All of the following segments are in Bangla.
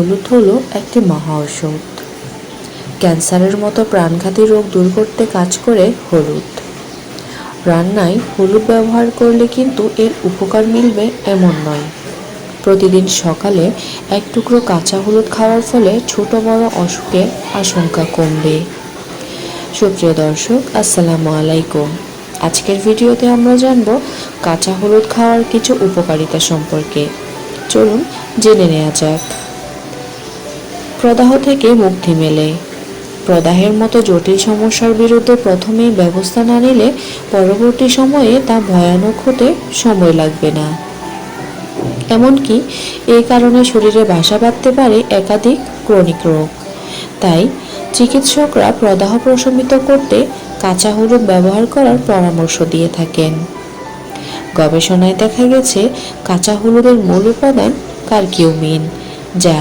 হলুদ হলো একটি মহা ঔষধ। ক্যান্সারের মতো প্রাণঘাতী রোগ দূর করতে কাজ করে হলুদ। রান্নায় হলুদ ব্যবহার করলে কিন্তু এর উপকার মিলবে এমন নয়। প্রতিদিন সকালে এক টুকরো কাঁচা হলুদ খাওয়ার ফলে ছোট বড় অসুখের আশঙ্কা কমবে। সুপ্রিয় দর্শক, আসসালামু আলাইকুম। আজকের ভিডিওতে আমরা জানব কাঁচা হলুদ খাওয়ার কিছু উপকারিতা সম্পর্কে। চলুন জেনে নেওয়া যাক। প্রদাহ থেকে মুক্তি মেলে। প্রদাহের মতো জটিল সমস্যার বিরুদ্ধে প্রথমেই ব্যবস্থা না নিলে পরবর্তী সময়ে তা ভয়ানক হতে সময় লাগবে না। এমনকি এই কারণে শরীরে বাসা বাঁধতে পারে একাধিক ক্রনিক রোগ। তাই চিকিৎসকরা প্রদাহ প্রশমিত করতে কাঁচা হলুদ ব্যবহার করার পরামর্শ দিয়ে থাকেন। গবেষণায় দেখা গেছে, কাঁচা হলুদের মূল উপাদান কার্কিউমিন, যা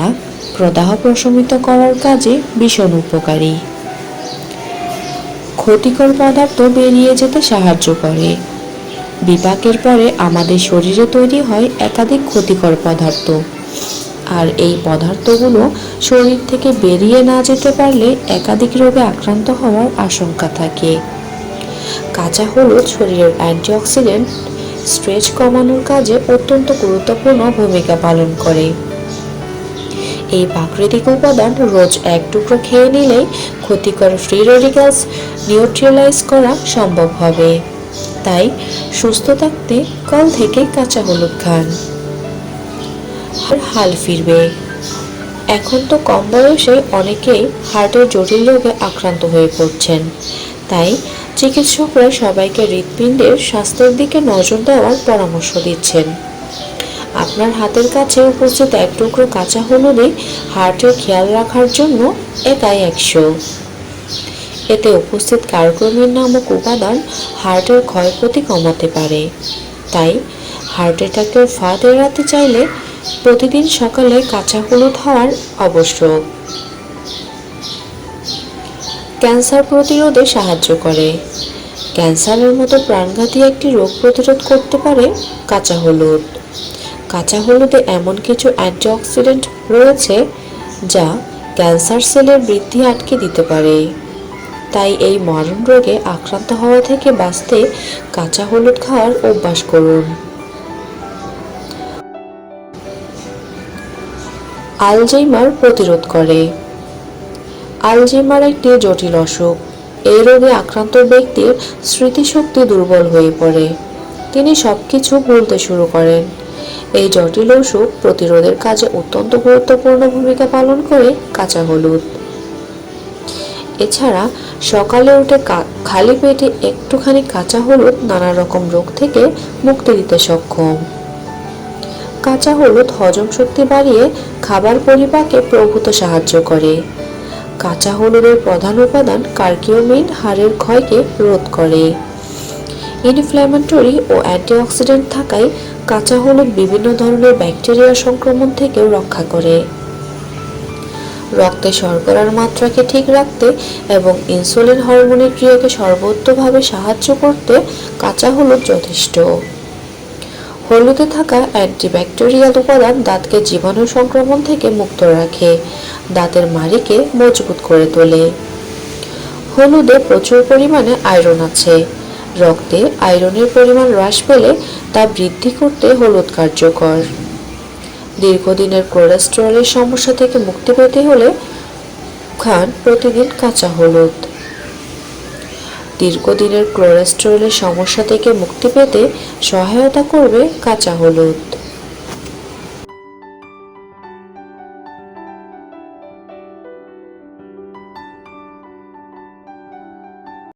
প্রদাহ প্রশমিত করার কাজে ভীষণ উপকারী। ক্ষতিকর পদার্থ বেরিয়ে যেতে সাহায্য করে। বিপাকের পরে আমাদের শরীরে তৈরি হয় একাধিক ক্ষতিকর পদার্থ। আর এই পদার্থগুলো শরীর থেকে বেরিয়ে না যেতে পারলে একাধিক রোগে আক্রান্ত হওয়ার আশঙ্কা থাকে। কাঁচা হলুদ শরীরের অ্যান্টিঅক্সিডেন্ট স্ট্রেস কমানোর কাজে অত্যন্ত গুরুত্বপূর্ণ ভূমিকা পালন করে। এই প্রাকৃতিক উপাদান রোজ এক টুকরো খেয়ে নিলেই ক্ষতিকর ফ্রি রেডিক্যালস নিউট্রিয়ালাইজ করা সম্ভব হবে। তাই সুস্থ থাকতে কাল থেকে কাঁচা হলুদ খান। আর হাল ফিরবে। এখন তো কম বয়সে অনেকেই হার্টের জটিল রোগে আক্রান্ত হয়ে পড়ছেন। তাই চিকিৎসকরা সবাইকে হৃৎপিণ্ডের স্বাস্থ্যের দিকে নজর দেওয়ার পরামর্শ দিচ্ছেন। আপনার হাতের কাছে উপস্থিত এক টুকরো কাঁচা হলুদে হার্টের খেয়াল রাখার জন্য একাই একশো। এতে উপস্থিত কার্কমিন নামক উপাদান হার্টের ক্ষয়ক্ষতি কমাতে পারে। তাই হার্ট অ্যাটাকের ফাঁদ এড়াতে চাইলে প্রতিদিন সকালে কাঁচা হলুদ হওয়ার আবশ্যক। ক্যান্সার প্রতিরোধে সাহায্য করে। ক্যান্সারের মতো প্রাণঘাতী একটি রোগ প্রতিরোধ করতে পারে কাঁচা হলুদ। কাঁচা হলুদে এমন কিছু অ্যান্টিঅক্সিডেন্ট রয়েছে যা ক্যান্সার সেলের বৃদ্ধি আটকে দিতে পারে। তাই এই মরণ রোগে আক্রান্ত হওয়া থেকে বাঁচতে কাঁচা হলুদ খাওয়ার অভ্যাস করুন। আলজেইমার প্রতিরোধ করে। আলজেইমার একটি জটিল অসুখ। এই রোগে আক্রান্ত ব্যক্তির স্মৃতিশক্তি দুর্বল হয়ে পড়ে। তিনি সবকিছু ভুলতে শুরু করেন। এই জটিল অসুখ প্রতিরোধের কাজে অত্যন্ত গুরুত্বপূর্ণ ভূমিকা পালন করে কাঁচা হলুদ। এছাড়া সকালে উঠে খালি পেটে একটুখানি কাঁচা হলুদ নানা রকম রোগ থেকে মুক্তি দিতে সক্ষম। কাঁচা হলুদ হজম শক্তি বাড়িয়ে খাবার পরিপাকে প্রভূত সাহায্য করে। কাঁচা হলুদের প্রধান উপাদান কার্কিউমিন হাড়ের ক্ষয়কে রোধ করে। ইনফ্ল্যামেটরি ও অ্যান্টিঅক্সিডেন্ট থাকায় কাঁচা হলুদ বিভিন্ন ধরনের ব্যাকটেরিয়া সংক্রমণ থেকেও রক্ষা করে। রক্তে শর্করার মাত্রাকে ঠিক রাখতে এবং ইনসুলিন হরমোনের ক্রিয়াকে সর্বোত্তভাবে সাহায্য করতে কাঁচা হলুদ যথেষ্ট। হলুদে থাকা অ্যান্টিব্যাকটেরিয়াল উপাদান দাঁতকে জীবাণু সংক্রমণ থেকে মুক্ত রাখে, দাঁতের মাড়িকে মজবুত করে তোলে। হলুদে প্রচুর পরিমাণে আয়রন আছে, রক্তে আয়রনের পরিমাণ হ্রাস পেলে তা বৃদ্ধি করতে হলুদ কার্যকর। দীর্ঘদিনের কোলেস্টেরলের সমস্যা থেকে মুক্তি পেতে হলে খান প্রতিদিন কাঁচা হলুদ। দীর্ঘদিনের কোলেস্টেরলের সমস্যা থেকে মুক্তি পেতে সহায়তা করবে কাঁচা হলুদ।